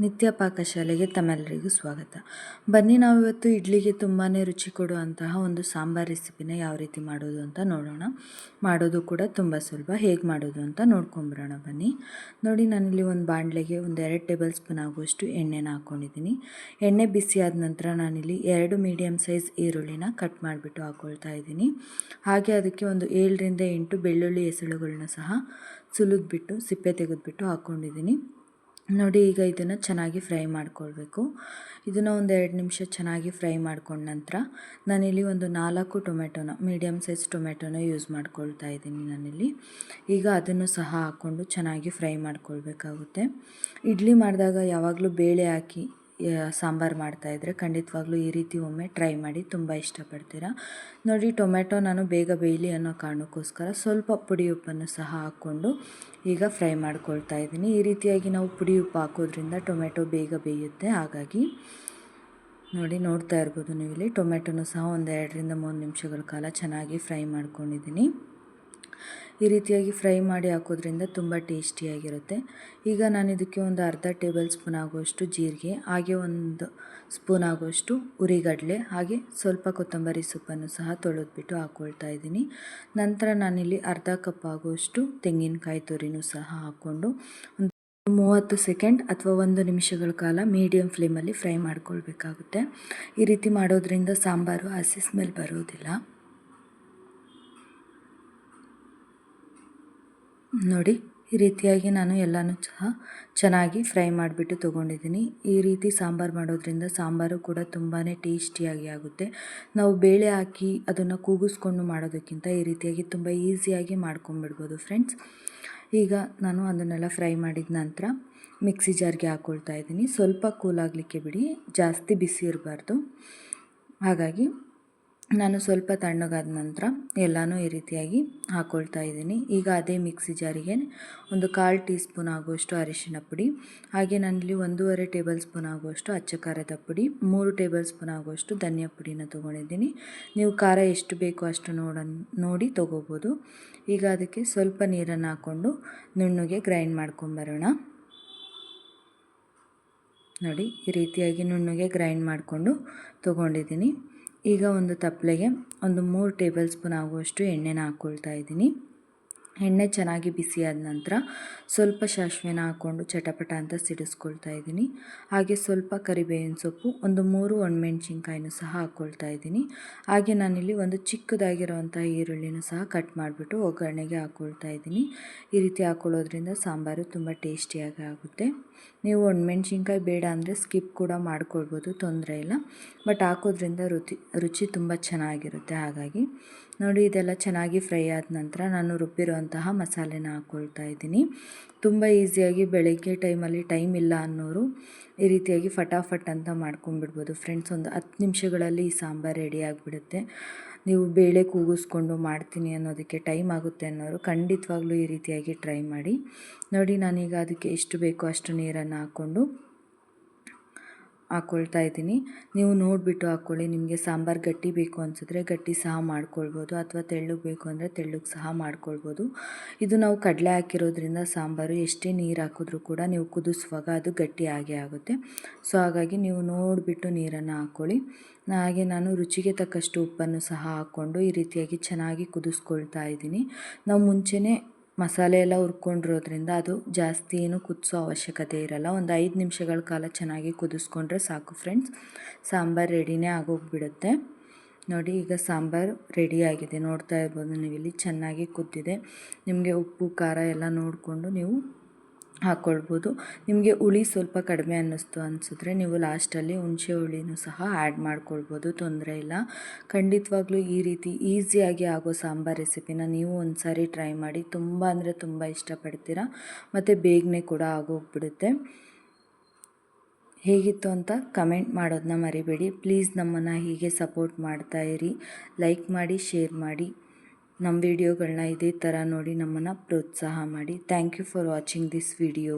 ನಿತ್ಯ ಪಾಕಶಾಲೆಗೆ ತಮ್ಮೆಲ್ಲರಿಗೂ ಸ್ವಾಗತ. ಬನ್ನಿ ನಾವು ಇವತ್ತು ಇಡ್ಲಿಗೆ ತುಂಬಾ ರುಚಿ ಕೊಡುವಂತಹ ಒಂದು ಸಾಂಬಾರ್ ರೆಸಿಪಿನ ಯಾವ ರೀತಿ ಮಾಡೋದು ಅಂತ ನೋಡೋಣ. ಮಾಡೋದು ಕೂಡ ತುಂಬ ಸುಲಭ. ಹೇಗೆ ಮಾಡೋದು ಅಂತ ನೋಡ್ಕೊಂಬರೋಣ. ಬನ್ನಿ. ನೋಡಿ, ನಾನಿಲ್ಲಿ ಒಂದು ಬಾಣಲೆಗೆ ಒಂದು ಎರಡು ಟೇಬಲ್ ಸ್ಪೂನ್ ಆಗುವಷ್ಟು ಎಣ್ಣೆನ ಹಾಕ್ಕೊಂಡಿದ್ದೀನಿ ಎಣ್ಣೆ ಬಿಸಿ ಆದ ನಂತರ ನಾನಿಲ್ಲಿ ಎರಡು ಮೀಡಿಯಮ್ ಸೈಜ್ ಈರುಳ್ಳಿನ ಕಟ್ ಮಾಡಿಬಿಟ್ಟು ಹಾಕ್ಕೊಳ್ತಾ ಇದ್ದೀನಿ. ಹಾಗೆ ಅದಕ್ಕೆ ಒಂದು ಏಳರಿಂದ ಎಂಟು ಬೆಳ್ಳುಳ್ಳಿ ಹೆಸಳುಗಳನ್ನ ಸಹ ಸುಲಿದ್ಬಿಟ್ಟು, ಸಿಪ್ಪೆ ತೆಗೆದುಬಿಟ್ಟು ಹಾಕ್ಕೊಂಡಿದ್ದೀನಿ ನೋಡಿ, ಈಗ ಇದನ್ನು ಚೆನ್ನಾಗಿ ಫ್ರೈ ಮಾಡ್ಕೊಳ್ಬೇಕು. ಇದನ್ನು ಒಂದು ಎರಡು ನಿಮಿಷ ಚೆನ್ನಾಗಿ ಫ್ರೈ ಮಾಡ್ಕೊಂಡ ನಂತರ ನಾನಿಲ್ಲಿ ಒಂದು ನಾಲ್ಕು ಟೊಮೆಟೊನ ಮೀಡಿಯಮ್ ಸೈಜ್ ಟೊಮೆಟೊನ ಯೂಸ್ ಮಾಡ್ಕೊಳ್ತಾ ಇದ್ದೀನಿ ನಾನಿಲ್ಲಿ. ಈಗ ಅದನ್ನು ಸಹ ಹಾಕ್ಕೊಂಡು ಚೆನ್ನಾಗಿ ಫ್ರೈ ಮಾಡ್ಕೊಳ್ಬೇಕಾಗುತ್ತೆ. ಇಡ್ಲಿ ಮಾಡಿದಾಗ ಯಾವಾಗಲೂ ಬೇಳೆ ಹಾಕಿ ಸಾಂಬಾರು ಮಾಡ್ತಾಯಿದ್ರೆ ಖಂಡಿತವಾಗ್ಲೂ ಈ ರೀತಿ ಒಮ್ಮೆ ಟ್ರೈ ಮಾಡಿ ತುಂಬ ಇಷ್ಟಪಡ್ತೀರಾ. ನೋಡಿ ಟೊಮೆಟೊ ನಾನು ಬೇಗ ಬೇಯಲಿ ಅನ್ನೋ ಕಾರಣಕ್ಕೋಸ್ಕರ ಸ್ವಲ್ಪ ಪುಡಿ ಉಪ್ಪನ್ನು ಸಹ ಹಾಕ್ಕೊಂಡು ಈಗ ಫ್ರೈ ಮಾಡ್ಕೊಳ್ತಾ ಇದ್ದೀನಿ. ಈ ರೀತಿಯಾಗಿ ನಾವು ಪುಡಿ ಉಪ್ಪು ಹಾಕೋದ್ರಿಂದ ಟೊಮೆಟೊ ಬೇಗ ಬೇಯುತ್ತೆ. ಹಾಗಾಗಿ ನೋಡಿ, ನೋಡ್ತಾ ಇರ್ಬೋದು ನೀವು ಇಲ್ಲಿ ಟೊಮೆಟೊನು ಸಹ ಒಂದು ಎರಡರಿಂದ ಮೂರು ನಿಮಿಷಗಳ ಕಾಲ ಚೆನ್ನಾಗಿ ಫ್ರೈ ಮಾಡ್ಕೊಂಡಿದ್ದೀನಿ. ಈ ರೀತಿಯಾಗಿ ಫ್ರೈ ಮಾಡಿ ಹಾಕೋದ್ರಿಂದ ತುಂಬ ಟೇಸ್ಟಿಯಾಗಿರುತ್ತೆ. ಈಗ ನಾನು ಇದಕ್ಕೆ ಒಂದು ಅರ್ಧ ಟೇಬಲ್ ಸ್ಪೂನ್ ಆಗುವಷ್ಟು ಜೀರಿಗೆ, ಹಾಗೆ ಒಂದು ಸ್ಪೂನ್ ಆಗುವಷ್ಟು ಉರಿಗಡಲೆ, ಹಾಗೆ ಸ್ವಲ್ಪ ಕೊತ್ತಂಬರಿ ಸೊಪ್ಪನ್ನು ಸಹ ತೊಳೆದ್ಬಿಟ್ಟು ಹಾಕ್ಕೊಳ್ತಾ ಇದ್ದೀನಿ. ನಂತರ ನಾನಿಲ್ಲಿ ಅರ್ಧ ಕಪ್ ಆಗುವಷ್ಟು ತೆಂಗಿನಕಾಯಿ ತುರಿನೂ ಸಹ ಹಾಕ್ಕೊಂಡು ಮೂವತ್ತು ಸೆಕೆಂಡ್ ಅಥವಾ ಒಂದು ನಿಮಿಷಗಳ ಕಾಲ ಮೀಡಿಯಮ್ ಫ್ಲೇಮಲ್ಲಿ ಫ್ರೈ ಮಾಡ್ಕೊಳ್ಬೇಕಾಗುತ್ತೆ. ಈ ರೀತಿ ಮಾಡೋದ್ರಿಂದ ಸಾಂಬಾರು ಹಸಿ ಸ್ಮೆಲ್ ಬರೋದಿಲ್ಲ. ನೋಡಿ, ಈ ರೀತಿಯಾಗಿ ನಾನು ಎಲ್ಲನೂ ಸಹ ಚೆನ್ನಾಗಿ ಫ್ರೈ ಮಾಡಿಬಿಟ್ಟು ತೊಗೊಂಡಿದ್ದೀನಿ. ಈ ರೀತಿ ಸಾಂಬಾರು ಮಾಡೋದ್ರಿಂದ ಸಾಂಬಾರು ಕೂಡ ತುಂಬಾ ಟೇಸ್ಟಿಯಾಗಿ ಆಗುತ್ತೆ. ನಾವು ಬೇಳೆ ಹಾಕಿ ಅದನ್ನು ಕೂಗಿಸ್ಕೊಂಡು ಮಾಡೋದಕ್ಕಿಂತ ಈ ರೀತಿಯಾಗಿ ತುಂಬ ಈಸಿಯಾಗಿ ಮಾಡ್ಕೊಂಬಿಡ್ಬೋದು ಫ್ರೆಂಡ್ಸ್. ಈಗ ನಾನು ಅದನ್ನೆಲ್ಲ ಫ್ರೈ ಮಾಡಿದ ನಂತರ ಮಿಕ್ಸಿ ಜಾರ್ಗೆ ಹಾಕ್ಕೊಳ್ತಾ ಇದ್ದೀನಿ. ಸ್ವಲ್ಪ ಕೂಲಾಗಲಿಕ್ಕೆ ಬಿಡಿ, ಜಾಸ್ತಿ ಬಿಸಿ ಇರಬಾರ್ದು. ಹಾಗಾಗಿ ನಾನು ಸ್ವಲ್ಪ ತಣ್ಣಗಾದ ನಂತರ ಎಲ್ಲನೂ ಈ ರೀತಿಯಾಗಿ ಹಾಕ್ಕೊಳ್ತಾ ಇದ್ದೀನಿ. ಈಗ ಅದೇ ಮಿಕ್ಸಿ ಜಾರಿಗೆ ಒಂದು ಕಾಲು ಟೀ ಸ್ಪೂನ್ ಆಗುವಷ್ಟು ಅರಿಶಿನ ಪುಡಿ, ಹಾಗೆ ನಾನಿಲ್ಲಿ ಒಂದೂವರೆ ಟೇಬಲ್ ಸ್ಪೂನ್ ಆಗುವಷ್ಟು ಅಚ್ಚ ಖಾರದ ಪುಡಿ, ಮೂರು ಟೇಬಲ್ ಸ್ಪೂನ್ ಆಗುವಷ್ಟು ಧನಿಯಾ ಪುಡಿನ ತೊಗೊಂಡಿದ್ದೀನಿ. ನೀವು ಖಾರ ಎಷ್ಟು ಬೇಕೋ ಅಷ್ಟು ನೋಡ, ನೋಡಿ ತೊಗೋಬೋದು. ಈಗ ಅದಕ್ಕೆ ಸ್ವಲ್ಪ ನೀರನ್ನು ಹಾಕ್ಕೊಂಡು ನುಣ್ಣಗೆ ಗ್ರೈಂಡ್ ಮಾಡ್ಕೊಂಬರೋಣ ನೋಡಿ, ಈ ರೀತಿಯಾಗಿ ನುಣ್ಣಗೆ ಗ್ರೈಂಡ್ ಮಾಡಿಕೊಂಡು ತೊಗೊಂಡಿದ್ದೀನಿ. ಈಗ ಒಂದು ತಪ್ಪಲೆಗೆ ಒಂದು ಮೂರು ಟೇಬಲ್ ಸ್ಪೂನ್ ಆಗುವಷ್ಟು ಎಣ್ಣೆನ ಹಾಕ್ಕೊಳ್ತಾ ಇದ್ದೀನಿ. ಎಣ್ಣೆ ಚೆನ್ನಾಗಿ ಬಿಸಿಯಾದ ನಂತರ ಸ್ವಲ್ಪ ಸಾಸಿವೆನ ಹಾಕ್ಕೊಂಡು ಚಟಪಟ ಅಂತ ಸಿಡಿಸ್ಕೊಳ್ತಾ ಇದ್ದೀನಿ. ಹಾಗೆ ಸ್ವಲ್ಪ ಕರಿಬೇವಿನ ಸೊಪ್ಪು, ಒಂದು ಮೂರು ಒಣಮೆಣ್ಸಿನ್ಕಾಯಿನೂ ಸಹ ಹಾಕ್ಕೊಳ್ತಾ ಇದ್ದೀನಿ. ಹಾಗೆ ನಾನಿಲ್ಲಿ ಒಂದು ಚಿಕ್ಕದಾಗಿರೋವಂಥ ಈರುಳ್ಳಿನೂ ಸಹ ಕಟ್ ಮಾಡಿಬಿಟ್ಟು ಒಗ್ಗರಣೆಗೆ ಹಾಕ್ಕೊಳ್ತಾ ಇದ್ದೀನಿ. ಈ ರೀತಿ ಹಾಕ್ಕೊಳ್ಳೋದ್ರಿಂದ ಸಾಂಬಾರು ತುಂಬ ಟೇಸ್ಟಿಯಾಗಿ ಆಗುತ್ತೆ. ನೀವು ಒಣಮೆಣ್ಸಿನ್ಕಾಯಿ ಬೇಡ ಅಂದರೆ ಸ್ಕಿಪ್ ಕೂಡ ಮಾಡ್ಕೊಳ್ಬೋದು, ತೊಂದರೆ ಇಲ್ಲ. ಬಟ್ ಹಾಕೋದ್ರಿಂದ ರುಚಿ ರುಚಿ ತುಂಬ ಚೆನ್ನಾಗಿರುತ್ತೆ ಹಾಗಾಗಿ. ನೋಡಿ, ಇದೆಲ್ಲ ಚೆನ್ನಾಗಿ ಫ್ರೈ ಆದ ನಂತರ ನಾನು ರುಬ್ಬಿರುವಂತಹ ಮಸಾಲೆನ ಹಾಕ್ಕೊಳ್ತಾ ಇದ್ದೀನಿ. ತುಂಬ ಈಸಿಯಾಗಿ ಬೆಳಗ್ಗೆ ಟೈಮಲ್ಲಿ ಟೈಮ್ ಇಲ್ಲ ಅನ್ನೋರು ಈ ರೀತಿಯಾಗಿ ಫಟಾಫಟ್ ಅಂತ ಮಾಡ್ಕೊಂಡ್ಬಿಡ್ಬೋದು. ಫ್ರೆಂಡ್ಸ್, ಒಂದು ಹತ್ತು ನಿಮಿಷಗಳಲ್ಲಿ ಈ ಸಾಂಬಾರು ರೆಡಿ ಆಗಿಬಿಡುತ್ತೆ. ನೀವು ಬೇಳೆ ಕೂಗಿಸ್ಕೊಂಡು ಮಾಡ್ತೀನಿ ಅನ್ನೋದಕ್ಕೆ ಟೈಮ್ ಆಗುತ್ತೆ ಅನ್ನೋರು ಖಂಡಿತವಾಗ್ಲೂ ಈ ರೀತಿಯಾಗಿ ಟ್ರೈ ಮಾಡಿ. ನೋಡಿ, ನಾನೀಗ ಅದಕ್ಕೆ ಎಷ್ಟು ಬೇಕೋ ಅಷ್ಟು ನೀರನ್ನು ಹಾಕ್ಕೊಂಡು ಹಾಕ್ಕೊಳ್ತಾ ಇದ್ದೀನಿ. ನೀವು ನೋಡಿಬಿಟ್ಟು ಹಾಕ್ಕೊಳ್ಳಿ ನಿಮಗೆ ಸಾಂಬಾರು ಗಟ್ಟಿ ಬೇಕು ಅನಿಸಿದ್ರೆ ಗಟ್ಟಿ ಸಹ ಮಾಡ್ಕೊಳ್ಬೋದು ಅಥವಾ ತೆಳ್ಳಗೆ ಬೇಕು ಅಂದರೆ ತೆಳ್ಳಗೆ ಸಹ ಮಾಡ್ಕೊಳ್ಬೋದು. ಇದು ನಾವು ಕಡಲೆ ಹಾಕಿರೋದ್ರಿಂದ ಸಾಂಬಾರು ಎಷ್ಟೇ ನೀರು ಹಾಕಿದ್ರೂ ಕೂಡ ನೀವು ಕುದಿಸುವಾಗ ಅದು ಗಟ್ಟಿ ಆಗೇ ಆಗುತ್ತೆ. ಸೊ, ಹಾಗಾಗಿ ನೀವು ನೋಡಿಬಿಟ್ಟು ನೀರನ್ನು ಹಾಕ್ಕೊಳ್ಳಿ ಹಾಗೆ ನಾನು ರುಚಿಗೆ ತಕ್ಕಷ್ಟು ಉಪ್ಪನ್ನು ಸಹ ಹಾಕ್ಕೊಂಡು ಈ ರೀತಿಯಾಗಿ ಚೆನ್ನಾಗಿ ಕುದಿಸ್ಕೊಳ್ತಾ ಇದ್ದೀನಿ. ನಾವು ಮುಂಚೆನೇ ಮಸಾಲೆ ಎಲ್ಲ ಹುರ್ಕೊಂಡಿರೋದ್ರಿಂದ ಅದು ಜಾಸ್ತಿ ಏನು ಕುದಿಸೋ ಅವಶ್ಯಕತೆ ಇರಲ್ಲ. ಒಂದು ಐದು ನಿಮಿಷಗಳ ಕಾಲ ಚೆನ್ನಾಗಿ ಕುದಿಸ್ಕೊಂಡ್ರೆ ಸಾಕು ಫ್ರೆಂಡ್ಸ್. ಸಾಂಬಾರು ರೆಡಿನೇ ಆಗೋಗ್ಬಿಡುತ್ತೆ. ನೋಡಿ, ಈಗ ಸಾಂಬಾರು ರೆಡಿಯಾಗಿದೆ ನೋಡ್ತಾ ಇರ್ಬೋದು ನೀವು ಇಲ್ಲಿ ಚೆನ್ನಾಗಿ ಕುದ್ದಿದೆ. ನಿಮಗೆ ಉಪ್ಪು, ಖಾರ ಎಲ್ಲ ನೋಡಿಕೊಂಡು ನೀವು ಹಾಕ್ಕೊಳ್ಬೋದು ನಿಮಗೆ ಹುಳಿ ಸ್ವಲ್ಪ ಕಡಿಮೆ ಅನ್ನಿಸ್ತು ಅನಿಸಿದ್ರೆ ನೀವು ಲಾಸ್ಟಲ್ಲಿ ಹುಣಸೆ ಹುಳಿನೂ ಸಹ ಆ್ಯಡ್ ಮಾಡ್ಕೊಳ್ಬೋದು, ತೊಂದರೆ ಇಲ್ಲ. ಖಂಡಿತವಾಗ್ಲೂ ಈ ರೀತಿ ಈಸಿಯಾಗಿ ಆಗೋ ಸಾಂಬಾರ್ ರೆಸಿಪಿನ ನೀವು ಒಂದು ಸಾರಿ ಟ್ರೈ ಮಾಡಿ. ತುಂಬ ಅಂದರೆ ತುಂಬ ಇಷ್ಟಪಡ್ತೀರಾ? ಮತ್ತು ಬೇಗನೆ ಕೂಡ ಆಗೋಗ್ಬಿಡುತ್ತೆ. ಹೇಗಿತ್ತು ಅಂತ ಕಮೆಂಟ್ ಮಾಡೋದನ್ನ ಮರಿಬೇಡಿ. ಪ್ಲೀಸ್ ನಮ್ಮನ್ನು ಹೀಗೆ ಸಪೋರ್ಟ್ ಮಾಡ್ತಾ ಲೈಕ್ ಮಾಡಿ, ಶೇರ್ ಮಾಡಿ. ನಮ್ಮ ವಿಡಿಯೋಗಳನ್ನ ಇದೇ ಥರ ನೋಡಿ ನಮ್ಮನ್ನು ಪ್ರೋತ್ಸಾಹ ಮಾಡಿ. Thank you for watching this video